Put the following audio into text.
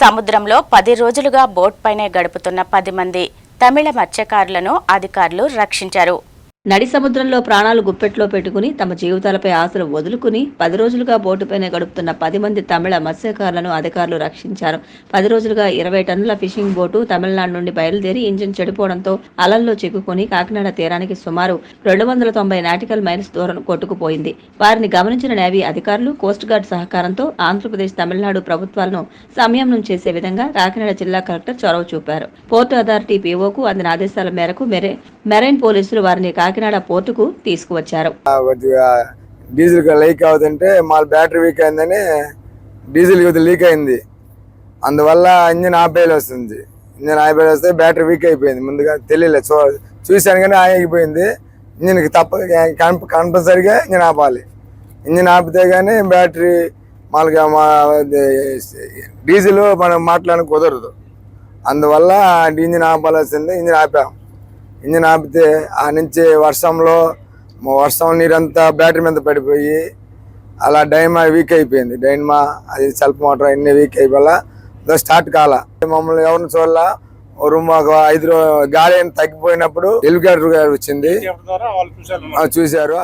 సముద్రంలో పది రోజులుగా బోట్ పైనే గడుపుతున్న పది మంది తమిళ మత్స్యకారులను అధికారులు రక్షించారు. నడి సముద్రంలో ప్రాణాలు గుప్పెట్లో పెట్టుకుని తమ జీవితాలపై ఆశలు వదులుకుని పది రోజులుగా బోటుపైనే గడుపుతున్న పది మంది తమిళ మత్స్యకారులను అధికారులు రక్షించారు. పది రోజులుగా ఇరవై టన్నుల ఫిషింగ్ బోటు తమిళనాడు నుండి బయలుదేరి ఇంజిన్ చెడిపోవడంతో అలల్లో చిక్కుకుని కాకినాడ తీరానికి సుమారు రెండు వందల తొంభై నాటికల్ మైల్స్ దూరం కొట్టుకుపోయింది. వారిని గమనించిన నేవీ అధికారులు కోస్ట్ గార్డ్ సహకారంతో ఆంధ్రప్రదేశ్ తమిళనాడు ప్రభుత్వాలను సంయమనం చేసే విధంగా కాకినాడ జిల్లా కలెక్టర్ చొరవ చూపారు. పోర్టు అథారిటీ పీఓకు అందిన ఆదేశాల మేరకు మెరే మెరైన్ పోలీసులు వారిని కాకినాడ పోర్టుకు తీసుకువచ్చారు. డీజిల్ లీక్ అవుతుంటే మా బ్యాటరీ వీక్ అయిందని డీజిల్ లీక్ అయింది. అందువల్ల ఇంజిన్ ఆపేయాలి వస్తుంది. ఇంజిన్ ఆపేయాలి వస్తే బ్యాటరీ వీక్ అయిపోయింది. ముందుగా తెలియలేదు చూ చూశాను కానీ ఆగిపోయింది. ఇంజిన్కి తప్ప కంపల్సరిగా ఇంజిన్ ఆపాలి. ఇంజిన్ ఆపితే కానీ బ్యాటరీ మామూలుగా మా డీజిల్ మనం మాట్లాడడానికి కుదరదు. అందువల్ల ఇంజిన్ ఆపాల్సింది ఇంజిన్ ఆపాం ఇంజిన్ ఆపితే ఆ నుంచి వర్షంలో వర్షం నీరంతా బ్యాటరీ మీద పడిపోయి అలా డైమా వీక్ అయిపోయింది. డైనమా అది సెల్ఫ్ మోటార్ అన్ని వీక్ అయిపోయి స్టార్ట్ కాల. మమ్మల్ని ఎవరిని చూడాల రూమ్ ఒక ఐదు గాలి తగ్గిపోయినప్పుడు హెలికాప్టర్ గారు వచ్చింది. చూశారు.